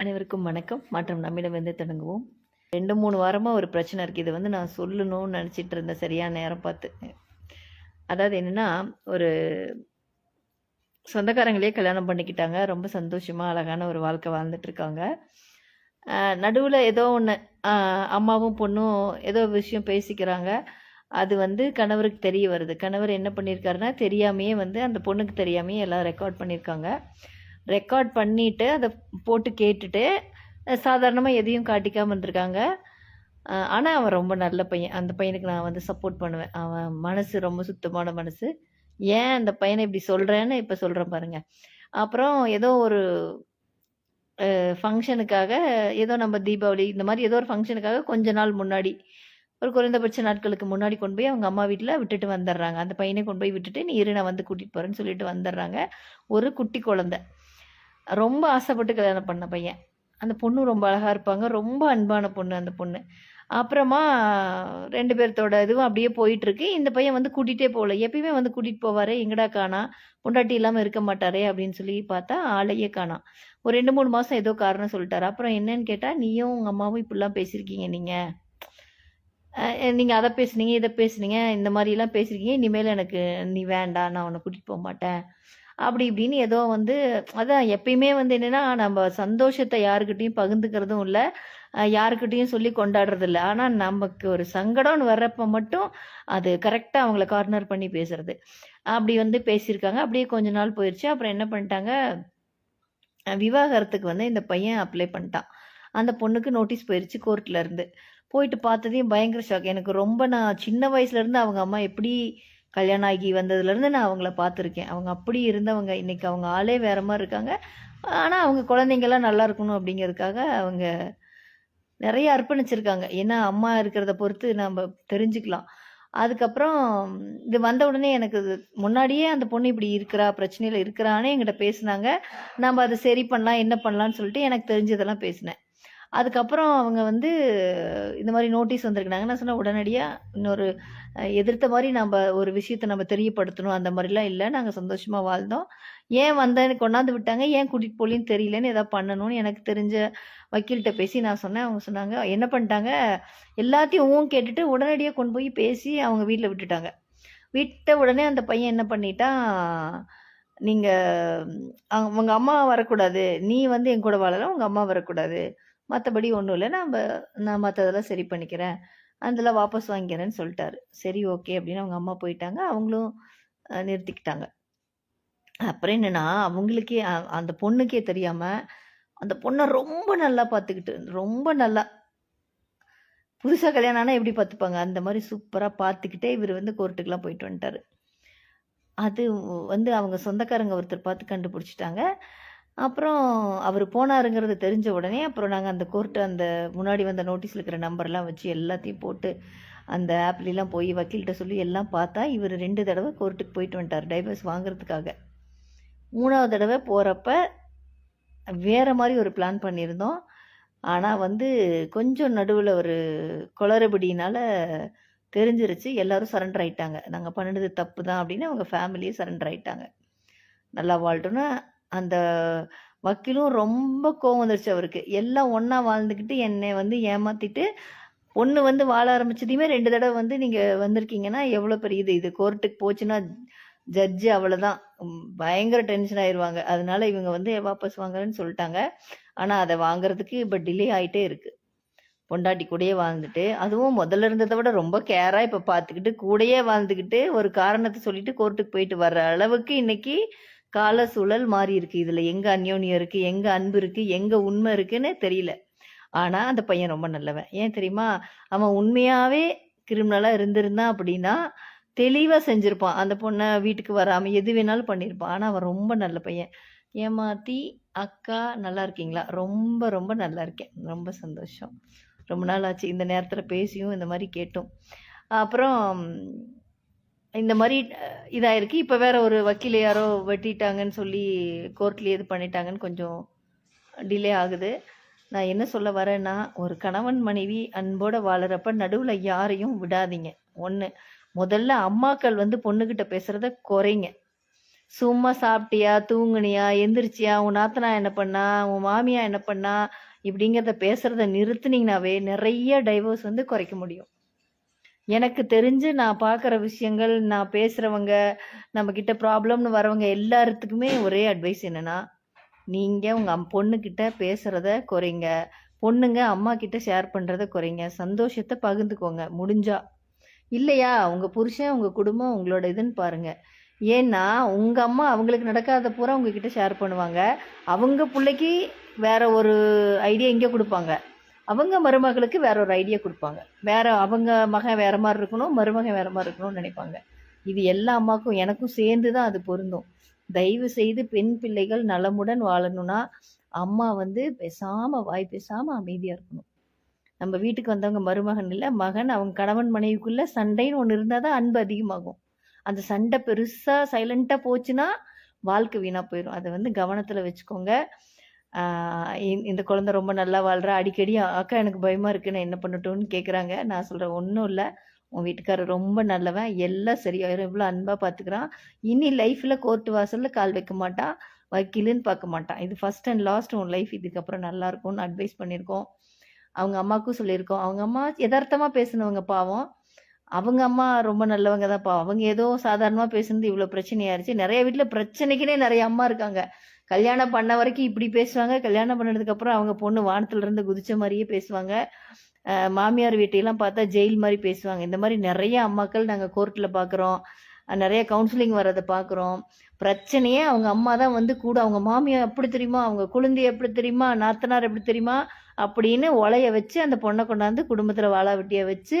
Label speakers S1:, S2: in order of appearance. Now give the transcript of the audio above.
S1: அனைவருக்கும் வணக்கம். மற்றும் நம்மிடம் வந்து தொடங்குவோம். ரெண்டு மூணு வாரமாக ஒரு பிரச்சனை இருக்குது இது வந்து நான் சொல்லணும்னு நினச்சிட்டு இருந்தேன் சரியான நேரம் பார்த்து. அதாவது என்னென்னா ஒரு சொந்தக்காரங்களே கல்யாணம் பண்ணிக்கிட்டாங்க. ரொம்ப சந்தோஷமாக அழகான ஒரு வாழ்க்கை வாழ்ந்துட்டுருக்காங்க நடுவில் ஏதோ ஒன்று அம்மாவும் பொண்ணும் ஏதோ விஷயம் பேசிக்கிறாங்க. அது வந்து கணவருக்கு தெரிய வருது. கணவர் என்ன பண்ணியிருக்காருன்னா தெரியாமையே வந்து அந்த பொண்ணுக்கு தெரியாமையே எல்லாம் ரெக்கார்ட் பண்ணியிருக்காங்க. ரெக்கார்ட் பண்ணிவிட்டு அதை போட்டு கேட்டுட்டு சாதாரணமாக எதையும் காட்டிக்காமல் இருந்திருக்காங்க. ஆனால் அவன் ரொம்ப நல்ல பையன். அந்த பையனுக்கு நான் வந்து சப்போர்ட் பண்ணுவேன். அவன் மனசு ரொம்ப சுத்தமான மனசு. ஏன் அந்த பையனை இப்படி சொல்கிறேன்னு இப்போ சொல்கிறேன் பாருங்க. அப்புறம் ஏதோ ஒரு ஃபங்க்ஷனுக்காக ஏதோ நம்ம தீபாவளி இந்த மாதிரி ஏதோ ஒரு ஃபங்க்ஷனுக்காக கொஞ்ச நாள் முன்னாடி ஒரு குறைந்தபட்ச நாட்களுக்கு முன்னாடி கொண்டு போய் அவங்க அம்மா வீட்டில் விட்டுட்டு வந்துடுறாங்க அந்த பையனை கொண்டு போய் விட்டுட்டு நீ இரு நான் வந்து கூட்டிகிட்டு போகிறேன்னு சொல்லிட்டு வந்துடுறாங்க ஒரு குட்டி குழந்தை. ரொம்ப ஆசைப்பட்டு கல்யாணம் பண்ண பையன். அந்த பொண்ணு ரொம்ப அழகாக இருப்பாங்க. ரொம்ப அன்பான பொண்ணு அந்த பொண்ணு. அப்புறமா ரெண்டு பேர்த்தோட இதுவும் அப்படியே போயிட்டுருக்கு. இந்த பையன் வந்து கூட்டிகிட்டே போகல. எப்பயுமே வந்து கூட்டிகிட்டு போவாரே. எங்கடா காணா? பொண்டாட்டி இல்லாமல் இருக்க மாட்டாரே அப்படின்னு சொல்லி பார்த்தா ஆளையே காணாம் ஒரு ரெண்டு மூணு மாதம் ஏதோ காரணம் சொல்லிட்டாரு. அப்புறம் என்னன்னு கேட்டால் நீயும் உங்கள் அம்மாவும் இப்படிலாம் பேசியிருக்கீங்க நீங்கள் நீங்கள் அதை பேசுனீங்க இதை பேசுனீங்க இந்த மாதிரிலாம் பேசியிருக்கீங்க. இனிமேல் எனக்கு நீ வேண்டாம் நான் உன்னை கூட்டிகிட்டு போக மாட்டேன். அப்படி இப்படின்னு ஏதோ வந்து அதான் எப்பயுமே வந்து என்னென்னா நம்ம சந்தோஷத்தை யாருக்கிட்டையும் பகிர்ந்துக்கிறதும் இல்லை. யாருக்கிட்டையும் சொல்லி கொண்டாடுறது இல்லை. ஆனால் நமக்கு ஒரு சங்கடம்னு வர்றப்ப மட்டும் அது கரெக்டாக அவங்கள கார்னர் பண்ணி பேசுறது. அப்படி வந்து பேசியிருக்காங்க. அப்படியே கொஞ்ச நாள் போயிடுச்சு அப்புறம் என்ன பண்ணிட்டாங்க? விவாகரத்துக்கு வந்து இந்த பையன் அப்ளை பண்ணிட்டான். அந்த பொண்ணுக்கு நோட்டீஸ் போயிடுச்சு கோர்ட்டில் இருந்து. போயிட்டு பார்த்ததையும் பயங்கர ஷாக் எனக்கு ரொம்ப நான் சின்ன வயசுலேருந்து அவங்க அம்மா எப்படி கல்யாணம் ஆகி வந்ததுலேருந்து நான் அவங்கள பார்த்துருக்கேன். அவங்க அப்படி இருந்தவங்க இன்றைக்கி அவங்க ஆளே வேற மாதிரி இருக்காங்க. ஆனால் அவங்க குழந்தைங்கள்லாம் நல்லா இருக்கணும் அப்படிங்கிறதுக்காக அவங்க நிறைய அர்ப்பணிச்சிருக்காங்க. ஏன்னா அம்மா இருக்கிறத பொறுத்து நம்ம தெரிஞ்சுக்கலாம். அதுக்கப்புறம் இது வந்த உடனே எனக்கு முன்னாடியே அந்த பொண்ணு இப்படி இருக்கிறா பிரச்சனையில் இருக்கிறான்னு என்கிட்ட பேசினாங்க. நம்ம அதை சரி பண்ணலாம் என்ன பண்ணலான்னு சொல்லிட்டு எனக்கு தெரிஞ்சதெல்லாம் பேசினேன். அதுக்கப்புறம் அவங்க வந்து இந்த மாதிரி நோட்டீஸ் வந்திருக்கிறாங்க. நான் சொன்னேன் உடனடியாக இன்னொரு எதிர்த்த மாதிரி நம்ம ஒரு விஷயத்த நம்ம தெரியப்படுத்தணும். அந்த மாதிரிலாம் இல்லை. நாங்கள் சந்தோஷமாக வாழ்ந்தோம். ஏன் வந்தேன்னு கொண்டாந்து விட்டாங்க. ஏன் கூட்டிகிட்டு போலின்னு தெரியலன்னு எதாவது பண்ணணும்னு எனக்கு தெரிஞ்ச வக்கீல்கிட்ட பேசி நான் சொன்னேன். அவங்க சொன்னாங்க என்ன பண்ணிட்டாங்க? எல்லாத்தையும் ஊன் கேட்டுட்டு உடனடியாக கொண்டு போய் பேசி அவங்க வீட்டில் விட்டுட்டாங்க. விட்ட உடனே அந்த பையன் என்ன பண்ணிட்டான்? நீங்கள் அவங்க அம்மா வரக்கூடாது. நீ வந்து என் கூட வாழலாம் உங்கள் அம்மா வரக்கூடாது. மற்றபடி ஒன்றும் இல்லை. நம்ம நான் மற்றதெல்லாம் சரி பண்ணிக்கிறேன். அதெல்லாம் வாபஸ் வாங்கிக்கிறேன்னு சொல்லிட்டாரு. சரி ஓகே அப்படின்னு அவங்க அம்மா போயிட்டாங்க. அவங்களும் நிறுத்திக்கிட்டாங்க. அப்புறம் என்னன்னா அவங்களுக்கே அந்த பொண்ணுக்கே தெரியாமல் அந்த பொண்ணை ரொம்ப நல்லா பார்த்துக்கிட்டு ரொம்ப நல்லா புதுசாக கல்யாணம் ஆனால் எப்படி பார்த்துப்பாங்க? அந்த மாதிரி சூப்பராக பார்த்துக்கிட்டே இவர் வந்து கோர்ட்டுக்கெலாம் போயிட்டு வந்துட்டார். அது வந்து அவங்க சொந்தக்காரங்க ஒருத்தர் பார்த்து கண்டுபிடிச்சிட்டாங்க. அப்புறம் அவர் போனாருங்கிறது தெரிஞ்ச உடனே அப்புறம் நாங்கள் அந்த கோர்ட்டு அந்த முன்னாடி வந்த நோட்டீஸில் இருக்கிற நம்பர்லாம் வச்சு எல்லாத்தையும் போட்டு அந்த ஆப்லாம் போய் வக்கீல்கிட்ட சொல்லி எல்லாம் பார்த்தா இவர் ரெண்டு தடவை கோர்ட்டுக்கு போயிட்டு வந்துட்டார் டைவர்ஸ் வாங்குறதுக்காக. மூணாவது தடவை போகிறப்ப வேறு மாதிரி ஒரு பிளான் பண்ணியிருந்தோம். ஆனால் வந்து கொஞ்சம் நடுவில் ஒரு குளறுபடினால் தெரிஞ்சிருச்சு எல்லோரும் சரண்டர் ஆகிட்டாங்க நாங்கள் பண்ணினது தப்பு தான் அப்படின்னு அவங்க ஃபேமிலியே சரண்டர் ஆகிட்டாங்க நல்லா வாழ்ட்டோன்னா அந்த வக்கீலும் ரொம்ப கோவம் வந்துருச்சு அவருக்கு. எல்லாம் ஒன்றா வாழ்ந்துக்கிட்டு என்னை வந்து ஏமாற்றிட்டு ஒன்று வந்து வாழ ஆரம்பிச்சதையுமே ரெண்டு தடவை வந்து நீங்கள் வந்திருக்கீங்கன்னா எவ்வளோ பெரிய இது. இது கோர்ட்டுக்கு போச்சுன்னா ஜட்ஜு அவ்வளோதான் பயங்கர டென்ஷன் ஆயிடுவாங்க அதனால இவங்க வந்து வாபஸ் வாங்குறேன்னு சொல்லிட்டாங்க. ஆனால் அதை வாங்குறதுக்கு இப்போ டிலே ஆகிட்டே இருக்குது பொண்டாட்டி கூடயே வாழ்ந்துட்டு அதுவும் முதல்ல இருந்ததை விட ரொம்ப கேராக இப்போ பார்த்துக்கிட்டு கூடயே வாழ்ந்துக்கிட்டு ஒரு காரணத்தை சொல்லிட்டு கோர்ட்டுக்கு போயிட்டு வர்ற அளவுக்கு இன்னைக்கு கால சூழல் மாறி இருக்கு. இதுல எங்க அந்யோன்யம் இருக்கு? எங்க அன்பு இருக்கு? எங்க உண்மை இருக்குன்னு தெரியல. ஆனா அந்த பையன் ரொம்ப நல்லவன். ஏன் தெரியுமா? அவன் உண்மையாவே கிரிமினலா இருந்திருந்தான் அப்படின்னா தெளிவா செஞ்சிருப்பான். அந்த பொண்ணை வீட்டுக்கு வராம எது வேணாலும் பண்ணியிருப்பான் ஆனா அவன் ரொம்ப நல்ல பையன். ஏமாத்தி அக்கா நல்லா இருக்கீங்களா? ரொம்ப ரொம்ப நல்லா இருக்கேன். ரொம்ப சந்தோஷம். ரொம்ப நாள் ஆச்சு. இந்த நேரத்தில் பேசியும் இந்த மாதிரி கேட்டோம். அப்புறம் இந்த மாதிரி இதாயிருக்கு. இப்போ வேற ஒரு வக்கீல் யாரோ வெட்டிட்டாங்கன்னு சொல்லி கோர்ட்லேயே இது பண்ணிட்டாங்கன்னு கொஞ்சம் டிலே ஆகுது. நான் என்ன சொல்ல வரேன்னா ஒரு கணவன் மனைவி அன்போட வாழறப்ப நடுவில் யாரையும் விடாதீங்க. ஒன்று முதல்ல அம்மாக்கள் வந்து பொண்ணுக்கிட்ட பேசுகிறத குறைங்க. சும்மா சாப்பிட்டியா தூங்குனியா எந்திரிச்சியா உன் நாத்தனா என்ன பண்ணா உன் மாமியா என்ன பண்ணா இப்படிங்கிறத பேசுறத நிறுத்துனீங்கனாவே நிறைய டைவர்ஸ் வந்து குறைக்க முடியும். எனக்கு தெரிஞ்சு நான் பார்க்குற விஷயங்கள் நான் பேசுகிறவங்க நம்மக்கிட்ட ப்ராப்ளம்னு வரவங்க எல்லாத்துக்குமே ஒரே அட்வைஸ் என்னென்னா நீங்கள் உங்கள் அம் பொண்ணுக்கிட்ட பேசுகிறத குறைங்க. பொண்ணுங்க அம்மா கிட்ட ஷேர் பண்ணுறத குறைங்க. சந்தோஷத்தை பகிர்ந்துக்கோங்க. முடிஞ்சா. இல்லையா? உங்கள் புருஷன் உங்கள் குடும்பம் உங்களோட இதுன்னு பாருங்க. ஏன்னா உங்கள் அம்மா அவங்களுக்கு நடக்காத பூரா உங்ககிட்ட ஷேர் பண்ணுவாங்க. அவங்க பிள்ளைக்கு வேற ஒரு ஐடியா இங்கே கொடுப்பாங்க. அவங்க மருமகளுக்கு வேற ஒரு ஐடியா கொடுப்பாங்க. வேற அவங்க மகன் வேற மாதிரி இருக்கணும் மருமகன் வேற மாதிரி இருக்கணும்னு நினைப்பாங்க. இது எல்லா அம்மாக்கும் எனக்கும் சேர்ந்து தான் அது பொருந்தும். தயவு செய்து பெண் பிள்ளைகள் நலமுடன் வாழணும்னா அம்மா வந்து பேசாம வாய் பேசாம அமைதியா இருக்கணும். நம்ம வீட்டுக்கு வந்தவங்க மருமகன் இல்லை மகன் அவங்க கணவன் மனைவிக்குள்ள சண்டைன்னு ஒன்று இருந்தால் தான் அன்பு அதிகமாகும். அந்த சண்டை பெருசா சைலண்டா போச்சுன்னா வாழ்க்கை வீணா போயிடும் அதை வந்து கவனத்துல வச்சுக்கோங்க. இந்த- இந்த குழந்தை ரொம்ப நல்லா வாழ்கிறா அடிக்கடி அக்கா எனக்கு பயமாக இருக்குது நான் என்ன பண்ணட்டும்னு கேட்குறாங்க நான் சொல்கிறேன் ஒன்றும் இல்லை. உன் வீட்டுக்காரர் ரொம்ப நல்லவன். எல்லாம் சரியாயிரும் இவ்வளோ அன்பாக பார்த்துக்கிறான் இனி லைஃப்பில் கோர்ட்டு வாசலில் கால் வைக்க மாட்டான். வக்கீலுன்னு பார்க்க மாட்டான். இது ஃபஸ்ட் அண்ட் லாஸ்ட் உன் லைஃப் இதுக்கப்புறம் நல்லா இருக்கும்னு அட்வைஸ் பண்ணியிருக்கோம். அவங்க அம்மாவுக்கும் சொல்லியிருக்கோம். அவங்க அம்மா எதார்த்தமாக பேசினவங்க பாவம். அவங்க அம்மா ரொம்ப நல்லவங்க தான்ப்பா. அவங்க ஏதோ சாதாரணமாக பேசுனது இவ்வளோ பிரச்சனையாயிருச்சு. நிறைய வீட்டில் பிரச்சனைக்குனே நிறைய அம்மா இருக்காங்க. கல்யாணம் பண்ண வரைக்கும் இப்படி பேசுவாங்க. கல்யாணம் பண்ணதுக்கப்புறம் அவங்க பொண்ணு வானத்துலேருந்து குதிச்ச மாதிரியே பேசுவாங்க. மாமியார் வீட்டையெல்லாம் பார்த்தா ஜெயில் மாதிரி பேசுவாங்க. இந்த மாதிரி நிறைய அம்மாக்கள் நாங்கள் கோர்ட்டில் பார்க்குறோம் நிறைய கவுன்சிலிங் வர்றதை பார்க்குறோம் பிரச்சனையே அவங்க அம்மா தான் வந்து கூட அவங்க மாமியார் எப்படி தெரியுமா? அவங்க குழந்தை எப்படி தெரியுமா? நாத்தனார் எப்படி தெரியுமா? அப்படின்னு ஒலைய வச்சு அந்த பொண்ணை கொண்டாந்து குடும்பத்தில் வாழா வெட்டிய வச்சு